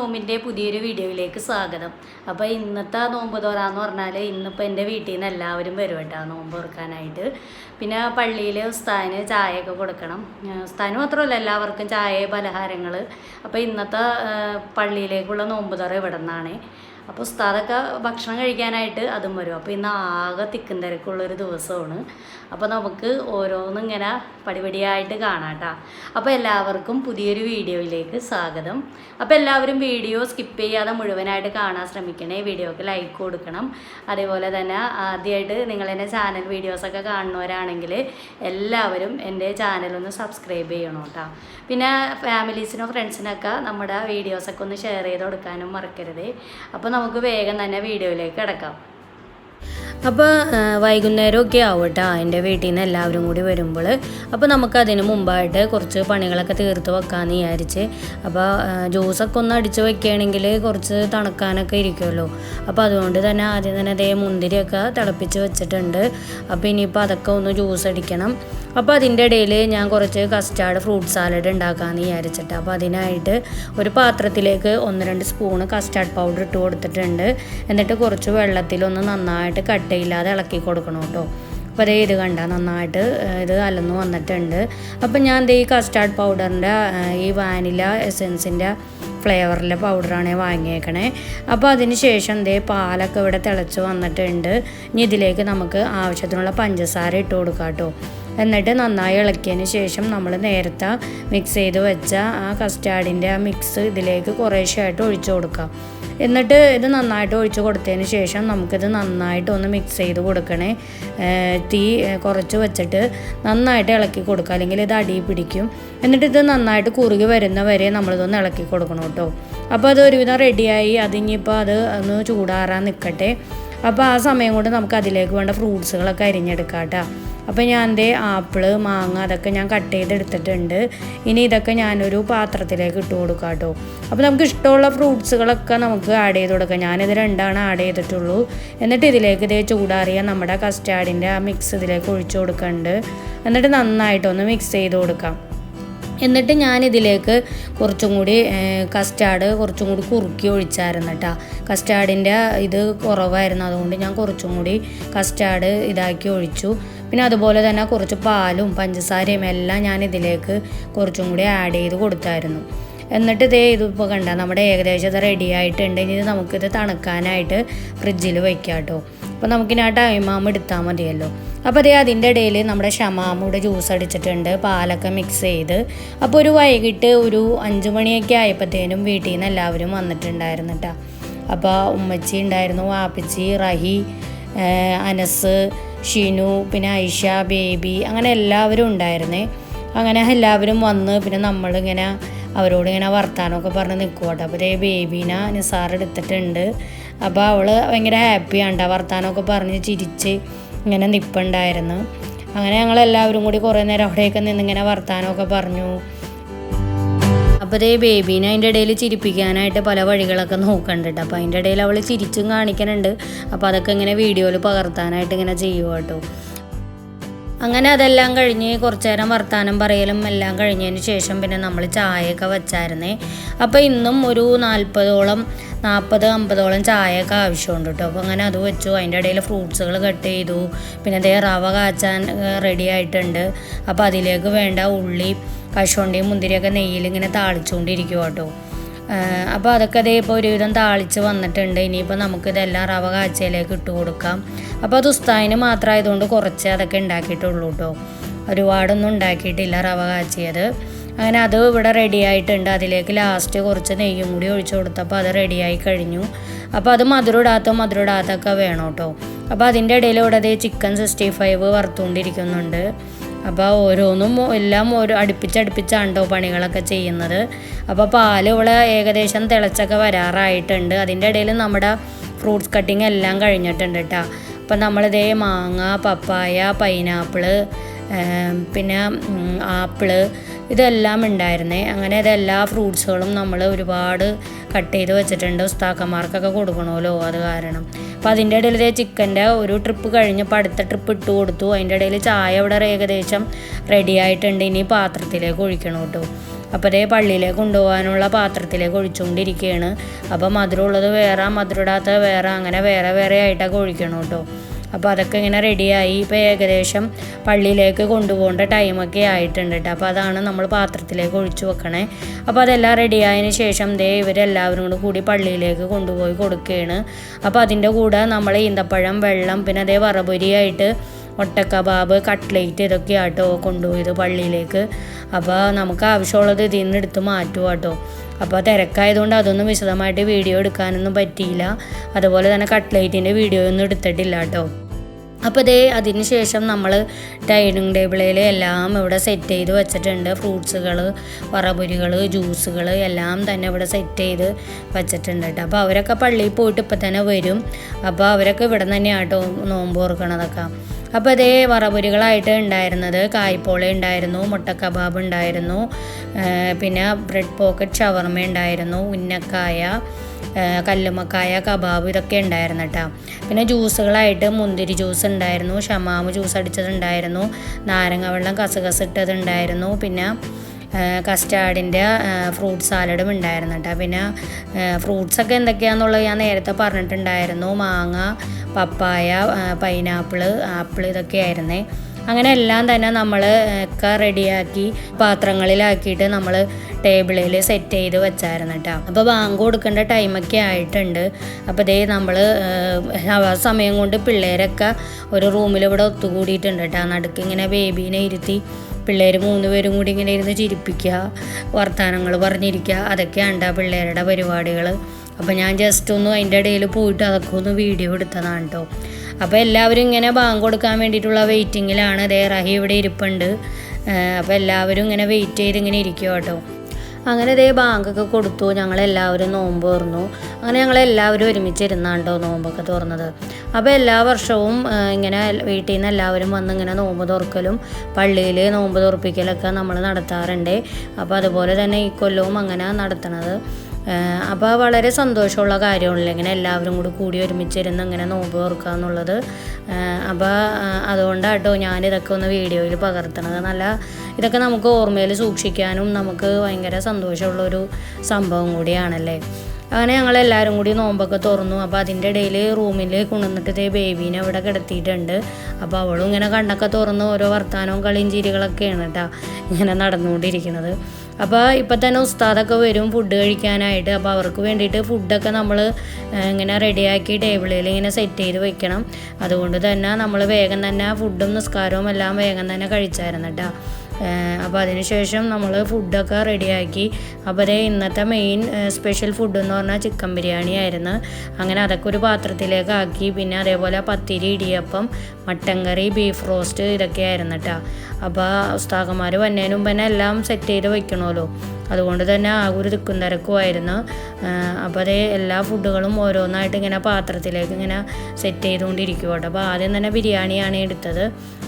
നോമ്പിന്റെ പുതിയൊരു വീഡിയോയിലേക്ക് സ്വാഗതം. അപ്പോൾ ഇന്നത്തെ നോമ്പ് തോറാന്ന് പറഞ്ഞാൽ ഇന്നിപ്പോൾ എന്റെ വീട്ടിൽ നിന്ന് എല്ലാവരും വരും കേട്ടോ നോമ്പ് തുറക്കാനായിട്ട്. പിന്നെ പള്ളിയിൽ ഉസ്താന് ചായയൊക്കെ കൊടുക്കണം. ഉസ്താന് മാത്രമല്ല എല്ലാവർക്കും ചായ പലഹാരങ്ങൾ. അപ്പോൾ ഇന്നത്തെ പള്ളിയിലേക്കുള്ള നോമ്പ് തുറ ഇവിടെ നിന്നാണ്? അപ്പോൾ ഉസ്താദൊക്കെ ഭക്ഷണം കഴിക്കാനായിട്ട് അതും വരും. അപ്പോൾ ഇന്ന് ആകെ തിക്കും തിരക്കുള്ളൊരു ദിവസമാണ്. അപ്പോൾ നമുക്ക് ഓരോന്നിങ്ങനെ പടിപടിയായിട്ട് കാണാം കേട്ടോ അപ്പോൾ എല്ലാവർക്കും പുതിയൊരു വീഡിയോയിലേക്ക് സ്വാഗതം. അപ്പോൾ എല്ലാവരും വീഡിയോ സ്കിപ്പ് ചെയ്യാതെ മുഴുവനായിട്ട് കാണാൻ ശ്രമിക്കണേ. വീഡിയോക്ക് ലൈക്ക് കൊടുക്കണം. അതേപോലെ തന്നെ ആദ്യമായിട്ട് നിങ്ങൾ എന്റെ ചാനൽ വീഡിയോസൊക്കെ കാണുന്നവരാണെങ്കിൽ എല്ലാവരും എന്റെ ചാനലൊന്ന് സബ്സ്ക്രൈബ് ചെയ്യണം കേട്ടോ പിന്നെ ഫാമിലീസിനോ ഫ്രണ്ട്സിനൊക്കെ നമ്മുടെ വീഡിയോസൊക്കെ ഒന്ന് ഷെയർ ചെയ്ത് കൊടുക്കാനും മറക്കരുത്. അപ്പോൾ നമുക്ക് വേഗം തന്നെ വീഡിയോയിലേക്ക് കിടക്കാം. അപ്പോൾ വൈകുന്നേരമൊക്കെ ആവും കേട്ടോ എന്റെ വീട്ടിൽ നിന്ന് എല്ലാവരും കൂടി വരുമ്പോൾ അപ്പോൾ നമുക്ക് അതിന് മുമ്പായിട്ട് കുറച്ച് പണികളൊക്കെ തീർത്ത് വെക്കാമെന്ന് വിചാരിച്ച്. അപ്പോൾ ജ്യൂസൊക്കെ ഒന്ന് അടിച്ച് വെക്കുകയാണെങ്കിൽ കുറച്ച് തണുക്കാനൊക്കെ ഇരിക്കുമല്ലോ അപ്പോൾ അതുകൊണ്ട് തന്നെ ആദ്യം തന്നെ അതേ മുന്തിരിയൊക്കെ തിളപ്പിച്ച് വെച്ചിട്ടുണ്ട്. അപ്പോൾ ഇനിയിപ്പോൾ അതൊക്കെ ഒന്ന് ജ്യൂസ് അടിക്കണം. അപ്പോൾ അതിന്റെ ഇടയിൽ ഞാൻ കുറച്ച് കസ്റ്റാർഡ് ഫ്രൂട്ട് സാലഡ് ഉണ്ടാക്കാമെന്ന് വിചാരിച്ചിട്ട്. അപ്പോൾ അതിനായിട്ട് ഒരു പാത്രത്തിലേക്ക് ഒന്ന് രണ്ട് സ്പൂണ് കസ്റ്റാർഡ് പൗഡർ ഇട്ട് കൊടുത്തിട്ടുണ്ട്. എന്നിട്ട് കുറച്ച് വെള്ളത്തിലൊന്ന് നന്നായിട്ട് കട്ടയില്ലാതെ ഇളക്കി കൊടുക്കണം കേട്ടോ. അപ്പോൾ അതേ ഇത് കണ്ട നന്നായിട്ട് ഇത് അലന്ന് വന്നിട്ടുണ്ട്. അപ്പം ഞാൻ ദേ ഈ കസ്റ്റാർഡ് പൗഡറിന്റെ ഈ വാനില എസെൻസിന്റെ ഫ്ലേവറിലെ പൗഡറാണ് വാങ്ങിയേക്കണേ. അപ്പോൾ അതിന് ശേഷം ദേ പാലൊക്കെ ഇവിടെ തിളച്ച് വന്നിട്ടുണ്ട്. ഇനി ഇതിലേക്ക് നമുക്ക് ആവശ്യത്തിനുള്ള പഞ്ചസാര ഇട്ട് കൊടുക്കാം കേട്ടോ. എന്നിട്ട് നന്നായി ഇളക്കിയതിന് ശേഷം നമ്മൾ നേരത്തെ മിക്സ് ചെയ്ത് വെച്ച ആ കസ്റ്റാർഡിന്റെ ആ മിക്സ് ഇതിലേക്ക് കുറേശ്ശായിട്ട് ഒഴിച്ചു കൊടുക്കാം. എന്നിട്ട് ഇത് നന്നായിട്ട് ഒഴിച്ച് കൊടുത്തതിന് ശേഷം നമുക്കിത് നന്നായിട്ട് ഒന്ന് മിക്സ് ചെയ്ത് കൊടുക്കണേ. തീ കുറച്ച് വെച്ചിട്ട് നന്നായിട്ട് ഇളക്കി കൊടുക്കുക. അല്ലെങ്കിൽ ഇത് അടി പിടിക്കും. എന്നിട്ട് ഇത് നന്നായിട്ട് കുറുകി വരുന്ന വരെ നമ്മളിതൊന്ന് ഇളക്കി കൊടുക്കണം കേട്ടോ. അപ്പോൾ അത് ഒരുവിധം റെഡിയായി അതിനിപ്പോൾ അത് ഒന്ന് ചൂടാറാൻ നിൽക്കട്ടെ. അപ്പോൾ ആ സമയം കൊണ്ട് നമുക്ക് അതിലേക്ക് വേണ്ട ഫ്രൂട്ട്സുകളൊക്കെ അരിഞ്ഞെടുക്കാം കേട്ടോ അപ്പോൾ ഞാൻ ദേ ആപ്പിൾ മാങ്ങ അതൊക്കെ ഞാൻ കട്ട് ചെയ്തെടുത്തിട്ടുണ്ട്. ഇനി ഇതൊക്കെ ഞാനൊരു പാത്രത്തിലേക്ക് ഇട്ട് കൊടുക്കാം കേട്ടോ അപ്പോൾ നമുക്ക് ഇഷ്ടമുള്ള ഫ്രൂട്ട്സുകളൊക്കെ നമുക്ക് ആഡ് ചെയ്ത് കൊടുക്കാം. ഞാനിത് രണ്ടാണ് ആഡ് ചെയ്തിട്ടുള്ളൂ. എന്നിട്ട് ഇതിലേക്ക് ഇതേ ചൂടാറിയ നമ്മുടെ കസ്റ്റാർഡിന്റെ ആ മിക്സ് ഇതിലേക്ക് ഒഴിച്ചു കൊടുക്കുന്നുണ്ട് എന്നിട്ട് നന്നായിട്ടൊന്ന് മിക്സ് ചെയ്ത് കൊടുക്കാം. എന്നിട്ട് ഞാൻ ഇതിലേക്ക് കുറച്ചും കൂടി കസ്റ്റാർഡ് കുറച്ചും കൂടി കുറുക്കി ഒഴിച്ചായിരുന്നു കേട്ടോ കസ്റ്റാർഡിന്റെ ഇത് കുറവായിരുന്നു അതുകൊണ്ട് ഞാൻ കുറച്ചും കൂടി കസ്റ്റാർഡ് ഇതാക്കി ഒഴിച്ചു. പിന്നെ അതുപോലെ തന്നെ കുറച്ച് പാലും പഞ്ചസാരയും എല്ലാം ഞാൻ ഇതിലേക്ക് കുറച്ചും കൂടി ആഡ് ചെയ്ത് കൊടുത്തായിരുന്നു. എന്നിട്ട് ഇതേ ഇതിപ്പോൾ കണ്ട നമ്മുടെ ഏകദേശം ഇത് റെഡി ആയിട്ടുണ്ട്. ഇനി നമുക്കിത് തണുക്കാനായിട്ട് ഫ്രിഡ്ജിൽ വയ്ക്കാം കേട്ടോ അപ്പോൾ നമുക്കിനി ആ ടൈമാകുമ്പോൾ എടുത്താൽ മതിയല്ലോ. അപ്പോൾ അതേ അതിന്റെ ഇടയിൽ നമ്മുടെ ഷമാമൂടെ ജ്യൂസ് അടിച്ചിട്ടുണ്ട് പാലൊക്കെ മിക്സ് ചെയ്ത്. അപ്പോൾ ഒരു വൈകിട്ട് ഒരു അഞ്ച് മണിയൊക്കെ ആയപ്പോഴത്തേനും വീട്ടിൽ നിന്ന് എല്ലാവരും വന്നിട്ടുണ്ടായിരുന്നു കേട്ടോ അപ്പോൾ ഉമ്മച്ചി ഉണ്ടായിരുന്നു വാപ്പച്ചി റഹി അനസ് ഷിനു പിന്നെ ഐഷ ബേബി അങ്ങനെ എല്ലാവരും ഉണ്ടായിരുന്നേ. അങ്ങനെ എല്ലാവരും വന്ന് പിന്നെ നമ്മളിങ്ങനെ അവരോട് ഇങ്ങനെ വർത്താനമൊക്കെ പറഞ്ഞ് നിൽക്കുവാട്ടോ കേട്ടോ അപ്പോൾ ബേബീനെ നിസാർ എടുത്തിട്ടുണ്ട്. അപ്പോൾ അവൾ ഭയങ്കര ഹാപ്പിയാണ് വർത്താനമൊക്കെ പറഞ്ഞ് ചിരിച്ച് ഇങ്ങനെ നിൽപ്പുണ്ടായിരുന്നു അങ്ങനെ ഞങ്ങളെല്ലാവരും കൂടി കുറേ നേരം അവിടെയൊക്കെ നിന്നിങ്ങനെ വർത്താനമൊക്കെ പറഞ്ഞു. അപ്പോൾ ഇതേ ബേബീനെ അതിന്റെ ഇടയിൽ ചിരിപ്പിക്കാനായിട്ട് പല വഴികളൊക്കെ നോക്കണ്ടിട്ട് അപ്പോൾ അതിന്റെ ഇടയിൽ അവൾ ചിരിച്ചും കാണിക്കുന്നുണ്ട് അപ്പോൾ അതൊക്കെ ഇങ്ങനെ വീഡിയോയിൽ പകർത്താനായിട്ട് ഇങ്ങനെ ചെയ്യുക കേട്ടോ. അങ്ങനെ അതെല്ലാം കഴിഞ്ഞ് കുറച്ച് നേരം വർത്താനം പറയലും എല്ലാം കഴിഞ്ഞതിന് ശേഷം പിന്നെ നമ്മൾ ചായയൊക്കെ വെച്ചായിരുന്നേ. അപ്പോൾ ഇന്നും ഒരു നാൽപ്പതോളം നാൽപ്പത് അമ്പതോളം ചായയൊക്കെ ആവശ്യമുണ്ട് കേട്ടോ. അപ്പോൾ അങ്ങനെ അത് വെച്ചു. അതിന്റെ ഇടയിൽ ഫ്രൂട്ട്സുകൾ കട്ട് ചെയ്തു. പിന്നെ അതേ റവ കാച്ചാൻ റെഡി ആയിട്ടുണ്ട്. അപ്പോൾ അതിലേക്ക് വേണ്ട ഉള്ളി കശുവണ്ടിയും മുന്തിരിയൊക്കെ നെയ്യിൽ ഇങ്ങനെ താളിച്ചുകൊണ്ടിരിക്കുക കേട്ടോ. അപ്പോൾ അതൊക്കെ അതേ ഒരുവിധം താളിച്ച് വന്നിട്ടുണ്ട്. ഇനിയിപ്പോൾ നമുക്കിതെല്ലാം റവ കാച്ചയിലേക്ക് ഇട്ട് കൊടുക്കാം. അപ്പോൾ അത് ഉസ്താദിന് മാത്രമായതുകൊണ്ട് കുറച്ച് അതൊക്കെ ഉണ്ടാക്കിയിട്ടുള്ളൂ കേട്ടോ ഒരുപാടൊന്നും ഉണ്ടാക്കിയിട്ടില്ല റവ കാച്ചിയത്. അങ്ങനെ അത് ഇവിടെ റെഡി ആയിട്ടുണ്ട്. അതിലേക്ക് ലാസ്റ്റ് കുറച്ച് നെയ്യും കൂടി ഒഴിച്ചു കൊടുത്തപ്പോൾ അത് റെഡിയായി കഴിഞ്ഞു. അപ്പോൾ അത് മധുരം ഇടാത്ത മധുരം ഇടാത്തൊക്കെ വേണം കേട്ടോ അപ്പോൾ അതിന്റെ ഇടയിൽ ഇവിടെ ചിക്കൻ സിക്സ്റ്റി ഫൈവ് വറുത്തുകൊണ്ടിരിക്കുന്നുണ്ട്. അപ്പോൾ ഓരോന്നും എല്ലാം ഓരോ അടുപ്പിച്ചടുപ്പിച്ചാണ്ടോ പണികളൊക്കെ ചെയ്യുന്നത്. അപ്പോൾ പാൽ ഇവിടെ ഏകദേശം തിളച്ചൊക്കെ വരാറായിട്ടുണ്ട്. അതിന്റെ ഇടയിൽ നമ്മുടെ ഫ്രൂട്ട്സ് കട്ടിങ് എല്ലാം കഴിഞ്ഞിട്ടുണ്ട് കേട്ടോ അപ്പം നമ്മളിതേ മാങ്ങ പപ്പായ പൈനാപ്പിൾ പിന്നെ ആപ്പിൾ ഇതെല്ലാം ഉണ്ടായിരുന്നേ. അങ്ങനെ ഇതെല്ലാ ഫ്രൂട്ട്സുകളും നമ്മൾ ഒരുപാട് കട്ട് ചെയ്ത് വെച്ചിട്ടുണ്ട്. ഉസ്താക്കന്മാർക്കൊക്കെ കൊടുക്കണമല്ലോ അത് കാരണം. അപ്പോൾ അതിന്റെ ഇടയിൽ ഇതേ ചിക്കന്റെ ഒരു ട്രിപ്പ് കഴിഞ്ഞപ്പോൾ അടുത്ത ട്രിപ്പ് ഇട്ട് കൊടുത്തു. അതിന്റെ ഇടയിൽ ചായ ഇവിടെ ഏകദേശം റെഡി ആയിട്ടുണ്ട്. ഇനി പാത്രത്തിലേക്ക് ഒഴിക്കണം കേട്ടോ. അപ്പോൾ അതേ പള്ളിയിലേക്ക് കൊണ്ടുപോകാനുള്ള പാത്രത്തിലേക്ക് ഒഴിച്ചുകൊണ്ടിരിക്കുകയാണ് അപ്പോൾ മധുരമുള്ളത് വേറെ മധുരമിടാത്ത വേറെ അങ്ങനെ വേറെ വേറെ ആയിട്ടൊക്കെ ഒഴിക്കണം കേട്ടോ. അപ്പോൾ അതൊക്കെ ഇങ്ങനെ റെഡിയായി ഇപ്പോൾ ഏകദേശം പള്ളിയിലേക്ക് കൊണ്ടുപോകേണ്ട ടൈമൊക്കെ ആയിട്ടുണ്ട് കേട്ടോ അപ്പോൾ അതാണ് നമ്മൾ പാത്രത്തിലേക്ക് ഒഴിച്ചു വെക്കണേ. അപ്പോൾ അതെല്ലാം റെഡിയായതിന് ശേഷം ദേ ഇവരെല്ലാവരും കൂടെ കൂടി പള്ളിയിലേക്ക് കൊണ്ടുപോയി കൊടുക്കുകയാണ് അപ്പോൾ അതിന്റെ കൂടെ നമ്മൾ ഈന്തപ്പഴം വെള്ളം പിന്നെ അതേ വറപൊരിയായിട്ട് കബാബ് കട്ട്ലേറ്റ് ഇതൊക്കെ ആട്ടോ കൊണ്ടുപോയത് പള്ളിയിലേക്ക്. അപ്പോൾ നമുക്ക് ആവശ്യമുള്ളത് ഇതിൽ നിന്ന് എടുത്ത് മാറ്റുക കേട്ടോ അപ്പോൾ തിരക്കായതുകൊണ്ട് അതൊന്നും വിശദമായിട്ട് വീഡിയോ എടുക്കാനൊന്നും പറ്റിയില്ല. അതുപോലെ തന്നെ കട്ട്ലൈറ്റിന്റെ വീഡിയോ ഒന്നും എടുത്തിട്ടില്ല കേട്ടോ. അപ്പോൾ ഇതേ അതിന് ശേഷം നമ്മൾ ഡൈനിങ് ടേബിളിൽ എല്ലാം ഇവിടെ സെറ്റ് ചെയ്ത് വെച്ചിട്ടുണ്ട്. ഫ്രൂട്ട്സുകൾ വറപുരികൾ ജ്യൂസുകൾ എല്ലാം തന്നെ ഇവിടെ സെറ്റ് ചെയ്ത് വെച്ചിട്ടുണ്ട് കേട്ടോ. അപ്പോൾ അവരൊക്കെ പള്ളിയിൽ പോയിട്ട് ഇപ്പം തന്നെ വരും. അപ്പോൾ അവരൊക്കെ ഇവിടെ തന്നെയാണ് കേട്ടോ നോമ്പ് ഓർക്കണതൊക്കെ അപ്പോൾ അതേ വറവുരികളായിട്ട് ഉണ്ടായിരുന്നത് കായ്പോള ഉണ്ടായിരുന്നു മുട്ട കബാബ് ഉണ്ടായിരുന്നു പിന്നെ ബ്രെഡ് പോക്കറ്റ് ഷവർമ ഉണ്ടായിരുന്നു ഉന്നക്കായ കല്ലുമക്കായ കബാബ് ഇതൊക്കെ ഉണ്ടായിരുന്നു കേട്ടോ പിന്നെ ജ്യൂസുകളായിട്ട് മുന്തിരി ജ്യൂസ് ഉണ്ടായിരുന്നു ഷമാമ് ജ്യൂസ് അടിച്ചതുണ്ടായിരുന്നു നാരങ്ങ വെള്ളം കസകസ് ഇട്ടതുണ്ടായിരുന്നു പിന്നെ കസ്റ്റാർഡിന്റെ ഫ്രൂട്ട് സാലഡും ഉണ്ടായിരുന്നു കേട്ടോ പിന്നെ ഫ്രൂട്ട്സൊക്കെ എന്തൊക്കെയാണെന്നുള്ളത് ഞാൻ നേരത്തെ പറഞ്ഞിട്ടുണ്ടായിരുന്നു. മാങ്ങ പപ്പായ പൈനാപ്പിൾ ആപ്പിൾ ഇതൊക്കെ ആയിരുന്നേ. അങ്ങനെ എല്ലാം തന്നെ നമ്മൾ ഒക്കെ റെഡിയാക്കി പാത്രങ്ങളിലാക്കിയിട്ട് നമ്മൾ ടേബിളിൽ സെറ്റ് ചെയ്ത് വെച്ചായിരുന്നു കേട്ടോ അപ്പോൾ ബാങ്ക് കൊടുക്കേണ്ട ടൈമൊക്കെ ആയിട്ടുണ്ട്. അപ്പോൾ ഇതേ നമ്മൾ സമയം കൊണ്ട് പിള്ളേരൊക്കെ ഒരു റൂമിൽ ഇവിടെ ഒത്തുകൂടിയിട്ടുണ്ട് കേട്ടോ നടുക്ക് ഇങ്ങനെ ബേബീനെ ഇരുത്തി പിള്ളേർ മൂന്ന് പേരും കൂടി ഇങ്ങനെ ഇരുന്ന് ചിരിപ്പിക്കുക വർത്തമാനങ്ങൾ പറഞ്ഞിരിക്കുക. അതൊക്കെയാണ് ആ പിള്ളേരുടെ പരിപാടികൾ അപ്പോൾ ഞാൻ ജസ്റ്റ് ഒന്ന് അതിന്റെ ഇടയിൽ പോയിട്ട് അതൊക്കെ ഒന്ന് വീഡിയോ എടുത്തതാണ് കേട്ടോ അപ്പോൾ എല്ലാവരും ഇങ്ങനെ ബാങ്ക് കൊടുക്കാൻ വേണ്ടിയിട്ടുള്ള വെയിറ്റിങ്ങിലാണ് ദേ റഹി ഇവിടെ ഇരിപ്പുണ്ട്. അപ്പോൾ എല്ലാവരും ഇങ്ങനെ വെയിറ്റ് ചെയ്ത് ഇങ്ങനെ ഇരിക്കുക കേട്ടോ അങ്ങനെ ഇതേ ബാങ്കൊക്കെ കൊടുത്തു. ഞങ്ങളെല്ലാവരും നോമ്പ് തുറന്നു. അങ്ങനെ ഞങ്ങളെല്ലാവരും ഒരുമിച്ചിരുന്നാണ് കേട്ടോ നോമ്പൊക്കെ തുറന്നത്. അപ്പോൾ എല്ലാ വർഷവും ഇങ്ങനെ വീട്ടിൽ നിന്ന് എല്ലാവരും വന്ന് ഇങ്ങനെ നോമ്പ് തുറക്കലും പള്ളിയിൽ നോമ്പ് തുറപ്പിക്കലൊക്കെ നമ്മൾ നടത്താറുണ്ട്. അപ്പോൾ അതുപോലെ തന്നെ ഈ കൊല്ലവും അങ്ങനെ നടത്തണത്. അപ്പോൾ വളരെ സന്തോഷമുള്ള കാര്യമാണല്ലോ ഇങ്ങനെ എല്ലാവരും കൂടി കൂടി ഒരുമിച്ചിരുന്ന് ഇങ്ങനെ നോമ്പ് തുറക്കുക എന്നുള്ളത്. അപ്പോൾ അതുകൊണ്ടാട്ടോ ഞാനിതൊക്കെ ഒന്ന് വീഡിയോയിൽ പകർത്തണത്. നല്ല ഇതൊക്കെ നമുക്ക് ഓർമ്മയിൽ സൂക്ഷിക്കാനും നമുക്ക് ഭയങ്കര സന്തോഷമുള്ളൊരു സംഭവം കൂടിയാണല്ലേ. അങ്ങനെ ഞങ്ങൾ എല്ലാവരും കൂടി നോമ്പൊക്കെ തുറന്നു. അപ്പോൾ അതിന്റെ ഇടയിൽ റൂമിൽ കൊണ്ടുവന്നിട്ട് ബേബീനെ അവിടെ കിടത്തിയിട്ടുണ്ട്. അപ്പോൾ അവളും ഇങ്ങനെ കണ്ണൊക്കെ തുറന്ന് ഓരോ വർത്തമാനവും കളിയും ചിരികളൊക്കെയാണ് കേട്ടോ ഇങ്ങനെ നടന്നുകൊണ്ടിരിക്കുന്നത്. അപ്പോൾ ഇപ്പം തന്നെ ഉസ്താദൊക്കെ വരും ഫുഡ് കഴിക്കാനായിട്ട്. അപ്പോൾ അവർക്ക് വേണ്ടിയിട്ട് ഫുഡൊക്കെ നമ്മൾ ഇങ്ങനെ റെഡിയാക്കി ടേബിളിൽ ഇങ്ങനെ സെറ്റ് ചെയ്ത് വെക്കണം. അതുകൊണ്ട് തന്നെ നമ്മൾ വേഗം തന്നെ ഫുഡും നിസ്കാരവും എല്ലാം വേഗം തന്നെ കഴിച്ചായിരുന്നു കേട്ടോ അപ്പോൾ അതിനുശേഷം നമ്മൾ ഫുഡൊക്കെ റെഡിയാക്കി അപ്പോൾ അതേ ഇന്നത്തെ മെയിൻ സ്പെഷ്യൽ ഫുഡ് എന്ന് പറഞ്ഞാൽ ചിക്കൻ ബിരിയാണി ആയിരുന്നു. അങ്ങനെ അതൊക്കെ ഒരു പാത്രത്തിലേക്ക് ആക്കി. പിന്നെ അതേപോലെ പത്തിരി ഇടിയപ്പം മട്ടൻ കറി ബീഫ് റോസ്റ്റ് ഇതൊക്കെ ആയിരുന്നു കേട്ടോ അപ്പോൾ ഉസ്താക്കന്മാർ വന്നതിന് മുമ്പ് തന്നെ എല്ലാം സെറ്റ് ചെയ്ത് വെക്കണമല്ലോ അതുകൊണ്ട് തന്നെ ആ ഒരു തിക്കും തിരക്കുമായിരുന്നു അപ്പോൾ അതേ എല്ലാ ഫുഡുകളും ഓരോന്നായിട്ട് ഇങ്ങനെ പാത്രത്തിലേക്ക് ഇങ്ങനെ സെറ്റ് ചെയ്തുകൊണ്ടിരിക്കും കേട്ടോ അപ്പോൾ ആദ്യം തന്നെ ബിരിയാണിയാണ് എടുത്തത്.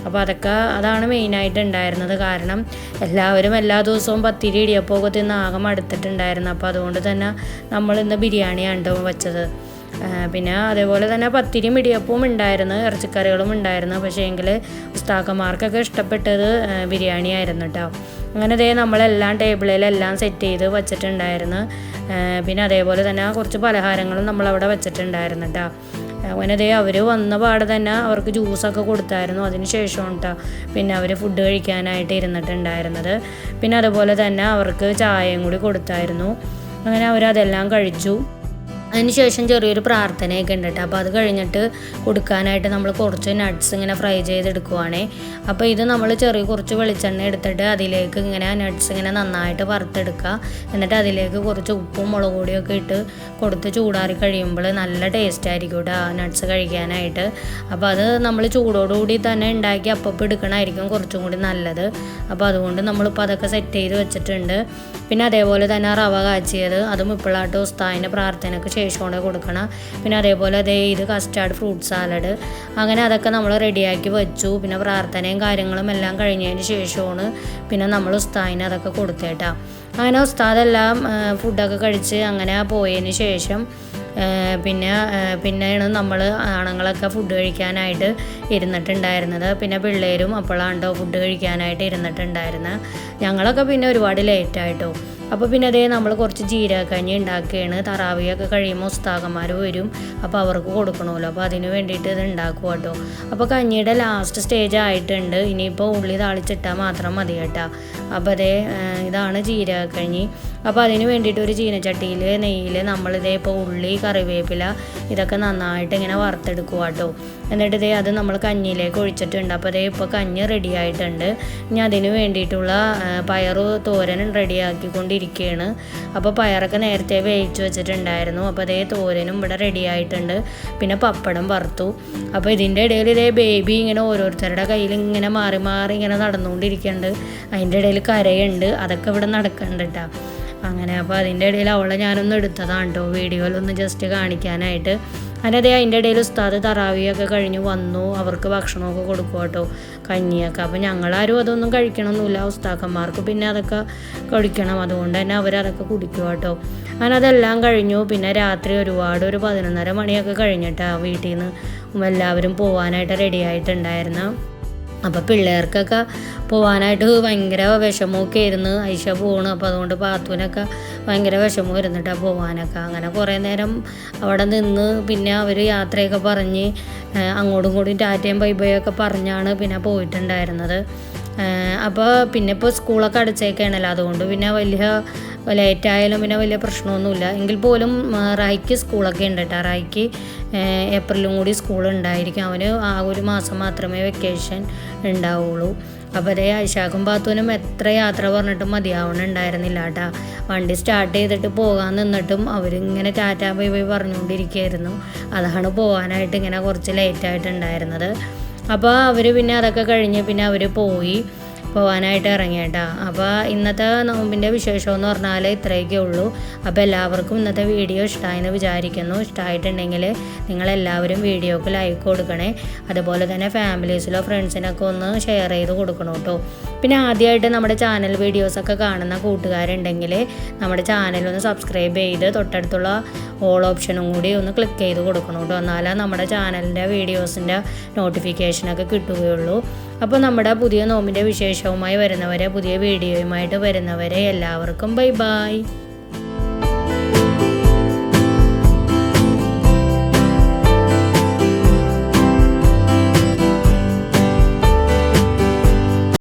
അപ്പോൾ അതൊക്കെ അതാണ് മെയിനായിട്ട് ഉണ്ടായിരുന്നത് കാരണം എല്ലാവരും എല്ലാ ദിവസവും പത്തിരി ഇടിയപ്പമൊക്കെ തിന്ന് ആകെ മടുത്തിട്ടുണ്ടായിരുന്നു. അപ്പോൾ അതുകൊണ്ട് തന്നെ നമ്മൾ ഇന്ന് ബിരിയാണിയാണ് ട്ടോ വെച്ചത്. പിന്നെ അതേപോലെ തന്നെ പത്തിരിയും ഇടിയപ്പവും ഉണ്ടായിരുന്നു ഇറച്ചിക്കറികളും ഉണ്ടായിരുന്നു പക്ഷേ എങ്കിൽ ഉസ്താക്കന്മാർക്കൊക്കെ ഇഷ്ടപ്പെട്ടത് ബിരിയാണി ആയിരുന്നു കേട്ടോ അങ്ങനെ ദേ നമ്മളെല്ലാം ടേബിളിലെല്ലാം സെറ്റ് ചെയ്ത് വെച്ചിട്ടുണ്ടായിരുന്നു. പിന്നെ അതേപോലെ തന്നെ കുറച്ച് പലഹാരങ്ങളും നമ്മളവിടെ വെച്ചിട്ടുണ്ടായിരുന്നു കേട്ടോ അങ്ങനെ ദേ അവർ വന്ന പാടെ തന്നെ അവർക്ക് ജ്യൂസൊക്കെ കൊടുത്തായിരുന്നു അതിന് ശേഷമാണ് കേട്ടോ പിന്നെ അവർ ഫുഡ് കഴിക്കാനായിട്ട് ഇരുന്നിട്ടുണ്ടായിരുന്നത്. പിന്നെ അതുപോലെ തന്നെ അവർക്ക് ചായയും കൂടി കൊടുത്തായിരുന്നു. അങ്ങനെ അവരതെല്ലാം കഴിച്ചു. അതിനുശേഷം ചെറിയൊരു പ്രാർത്ഥനയൊക്കെ ഉണ്ട് കേട്ടോ. അപ്പോൾ അത് കഴിഞ്ഞിട്ട് കൊടുക്കാനായിട്ട് നമ്മൾ കുറച്ച് നട്ട്സ് ഇങ്ങനെ ഫ്രൈ ചെയ്തെടുക്കുവാണേ. അപ്പോൾ ഇത് നമ്മൾ ചെറിയ കുറച്ച് വെളിച്ചെണ്ണ എടുത്തിട്ട് അതിലേക്ക് ഇങ്ങനെ നട്ട്സ് ഇങ്ങനെ നന്നായിട്ട് വറുത്തെടുക്കുക. എന്നിട്ട് അതിലേക്ക് കുറച്ച് ഉപ്പും മുളക് പൊടിയൊക്കെ ഇട്ട് കൊടുത്ത് ചൂടാറി കഴിയുമ്പോൾ നല്ല ടേസ്റ്റ് ആയിരിക്കും കേട്ടോ നട്ട്സ് കഴിക്കാനായിട്ട്. അപ്പോൾ അത് നമ്മൾ ചൂടോടുകൂടി തന്നെ ഉണ്ടാക്കി അപ്പം എടുക്കണമായിരിക്കും കുറച്ചും കൂടി നല്ലത്. അപ്പോൾ അതുകൊണ്ട് നമ്മളിപ്പോൾ അതൊക്കെ സെറ്റ് ചെയ്ത് വെച്ചിട്ടുണ്ട്. പിന്നെ അതേപോലെ തന്നെ റവ കാച്ചിയത്. അതും ഇപ്പോഴാട്ടോ ഉസ്താദിന്റെ പ്രാർത്ഥനയ്ക്ക് ശേഷമാണ് കൊടുക്കണം. പിന്നെ അതേപോലെ അതേ ഇത് കസ്റ്റാർഡ് ഫ്രൂട്ട് സാലഡ് അങ്ങനെ അതൊക്കെ നമ്മൾ റെഡിയാക്കി വെച്ചു. പിന്നെ പ്രാർത്ഥനയും കാര്യങ്ങളും എല്ലാം കഴിഞ്ഞതിന് ശേഷമാണ് പിന്നെ നമ്മൾ ഉസ്താദിന് അതൊക്കെ കൊടുത്തേട്ടാ. അങ്ങനെ ഉസ്താദെല്ലാം ഫുഡൊക്കെ കഴിച്ച് അങ്ങനെ പോയതിന് ശേഷം പിന്നെ പിന്നെയാണ് നമ്മൾ ആണുങ്ങളൊക്കെ ഫുഡ് കഴിക്കാനായിട്ട് ഇരുന്നിട്ടുണ്ടായിരുന്നത്. പിന്നെ പിള്ളേരും അപ്പോഴാണ്ടോ ഫുഡ് കഴിക്കാനായിട്ട് ഇരുന്നിട്ടുണ്ടായിരുന്നത് ഞങ്ങളൊക്കെ പിന്നെ ഒരുപാട് ലേറ്റായിട്ടോ അപ്പോൾ പിന്നെ അതേ നമ്മൾ കുറച്ച് ജീരകക്കഞ്ഞി ഉണ്ടാക്കുകയാണ് തറാവിയൊക്കെ കഴിയുമ്പോൾ ഉസ്താകന്മാർ വരും. അപ്പോൾ അവർക്ക് കൊടുക്കണമല്ലോ. അപ്പോൾ അതിന് വേണ്ടിയിട്ട് ഇത് ഉണ്ടാക്കുക കേട്ടോ അപ്പോൾ കഞ്ഞിയുടെ ലാസ്റ്റ് സ്റ്റേജ് ആയിട്ടുണ്ട്. ഇനിയിപ്പോൾ ഉള്ളി താളിച്ചിട്ടാൽ മാത്രം മതി കേട്ടോ അപ്പോൾ അതേ ഇതാണ് ജീരകക്കഞ്ഞി. അപ്പോൾ അതിന് വേണ്ടിയിട്ട് ഒരു ചീനച്ചട്ടിയിൽ നെയ്യിൽ നമ്മളിതേ ഇപ്പോൾ ഉള്ളി കറിവേപ്പില ഇതൊക്കെ നന്നായിട്ട് ഇങ്ങനെ വറുത്തെടുക്കുക കേട്ടോ എന്നിട്ട് ഇതേ അത് നമ്മൾ കഞ്ഞിയിലേക്ക് ഒഴിച്ചിട്ടുണ്ട്. അപ്പോൾ അതേ ഇപ്പോൾ കഞ്ഞി റെഡി ആയിട്ടുണ്ട്. ഇനി അതിന് വേണ്ടിയിട്ടുള്ള പയറ് തോരനും റെഡിയാക്കിക്കൊണ്ടിരിക്കുകയാണ് അപ്പോൾ പയറൊക്കെ നേരത്തെ വേവിച്ച് വെച്ചിട്ടുണ്ടായിരുന്നു. അപ്പോൾ അതേ തോരനും ഇവിടെ റെഡി ആയിട്ടുണ്ട്. പിന്നെ പപ്പടം വറുത്തു. അപ്പോൾ ഇതിന്റെ ഇടയിൽ ഇതേ ബേബി ഇങ്ങനെ ഓരോരുത്തരുടെ കയ്യിൽ ഇങ്ങനെ മാറി മാറി ഇങ്ങനെ നടന്നുകൊണ്ടിരിക്കുന്നുണ്ട് അതിന്റെ ഇടയിൽ കരയുണ്ട്. അതൊക്കെ ഇവിടെ നടക്കുന്നുണ്ട് കേട്ടോ അങ്ങനെ അപ്പോൾ അതിന്റെ ഇടയിൽ അവളെ ഞാനൊന്ന് എടുത്തതാണ് കേട്ടോ വീഡിയോയിലൊന്ന് ജസ്റ്റ് കാണിക്കാനായിട്ട്. അതിന്റെ അതേ അതിന്റെ ഇടയിൽ ഉസ്താദ് തറാവിയൊക്കെ കഴിഞ്ഞ് വന്നു. അവർക്ക് ഭക്ഷണമൊക്കെ കൊടുക്കും കേട്ടോ കഞ്ഞിയൊക്കെ. അപ്പോൾ ഞങ്ങളാരും അതൊന്നും കഴിക്കണമൊന്നുമില്ല. ഉസ്താക്കന്മാർക്ക് പിന്നെ അതൊക്കെ കഴിക്കണം. അതുകൊണ്ട് തന്നെ അവരതൊക്കെ കുടിക്കും കേട്ടോ. അങ്ങനെ അതെല്ലാം കഴിഞ്ഞു. പിന്നെ രാത്രി ഒരുപാട് ഒരു പതിനൊന്നര മണിയൊക്കെ കഴിഞ്ഞിട്ടാണ് വീട്ടിൽ നിന്ന് എല്ലാവരും പോകാനായിട്ട് റെഡി ആയിട്ടുണ്ടായിരുന്നു. അപ്പോൾ പിള്ളേർക്കൊക്കെ പോകാനായിട്ട് ഭയങ്കര വിഷമമൊക്കെ ആയിരുന്നു ഐഷ പോകണം അപ്പോൾ അതുകൊണ്ട് പാത്തുവിനൊക്കെ ഭയങ്കര വിഷമം ഇരുന്നിട്ടാണ് പോകാനൊക്കെ അങ്ങനെ കുറേ നേരം അവിടെ നിന്ന് പിന്നെ അവർ യാത്രയൊക്കെ പറഞ്ഞ് അങ്ങോട്ടും ഇങ്ങോട്ടും ടാറ്റയും ബൈബയൊക്കെ പറഞ്ഞാണ് പിന്നെ പോയിട്ടുണ്ടായിരുന്നത്. അപ്പോൾ പിന്നെ ഇപ്പോൾ സ്കൂളൊക്കെ അടച്ചേക്കാണല്ലോ. അതുകൊണ്ട് പിന്നെ വലിയ ലേറ്റ് ആയാലും പിന്നെ വലിയ പ്രശ്നമൊന്നുമില്ല. എങ്കിൽ പോലും റായിക്ക് സ്കൂളൊക്കെ ഉണ്ട് കേട്ടോ. റായിക്ക് ഏപ്രിലും കൂടി സ്കൂൾ ഉണ്ടായിരിക്കും അവന് ആ ഒരു മാസം മാത്രമേ വെക്കേഷൻ ഉണ്ടാവുള്ളൂ. അപ്പോൾ അതേ ഐഷാക്കും പാത്തൂനും എത്ര യാത്ര പറഞ്ഞിട്ടും മതിയാവണുണ്ടായിരുന്നില്ല കേട്ടാ വണ്ടി സ്റ്റാർട്ട് ചെയ്തിട്ട് പോകാൻ നിന്നിട്ടും അവരിങ്ങനെ ടാറ്റാ ബൈ ബൈ പറഞ്ഞുകൊണ്ടിരിക്കുകയായിരുന്നു. അതാണ് പോകാനായിട്ട് ഇങ്ങനെ കുറച്ച് ലേറ്റായിട്ടുണ്ടായിരുന്നത് അപ്പോൾ അവർ പിന്നെ അതൊക്കെ കഴിഞ്ഞ് പിന്നെ അവർ പോയി. പോകാനായിട്ട് ഇറങ്ങിയേട്ടാ അപ്പോൾ ഇന്നത്തെ നോമ്പിന്റെ വിശേഷം എന്ന് പറഞ്ഞാൽ ഇത്രയൊക്കെ ഉള്ളൂ. അപ്പോൾ എല്ലാവർക്കും ഇന്നത്തെ വീഡിയോ ഇഷ്ടമായെന്ന് വിചാരിക്കുന്നു. ഇഷ്ടമായിട്ടുണ്ടെങ്കിൽ നിങ്ങളെല്ലാവരും വീഡിയോക്ക് ലൈക്ക് കൊടുക്കണേ. അതുപോലെ തന്നെ ഫാമിലീസിലോ ഫ്രണ്ട്സിനൊക്കെ ഒന്ന് ഷെയർ ചെയ്ത് കൊടുക്കണം കേട്ടോ. പിന്നെ ആദ്യമായിട്ട് നമ്മുടെ ചാനൽ വീഡിയോസൊക്കെ കാണുന്ന കൂട്ടുകാരുണ്ടെങ്കിൽ നമ്മുടെ ചാനൽ ഒന്ന് സബ്സ്ക്രൈബ് ചെയ്ത് തൊട്ടടുത്തുള്ള ഓൾ ഓപ്ഷനും കൂടി ഒന്ന് ക്ലിക്ക് ചെയ്ത് കൊടുക്കണം കേട്ടോ. എന്നാലേ നമ്മുടെ ചാനലിന്റെ വീഡിയോസിന്റെ നോട്ടിഫിക്കേഷനൊക്കെ കിട്ടുകയുള്ളൂ. അപ്പോൾ നമ്മുടെ പുതിയ നോമ്പിന്റെ വിശേഷവുമായി വരുന്നവരെ പുതിയ വീഡിയോയുമായിട്ട് വരുന്നവരെ എല്ലാവർക്കും ബൈ ബൈ.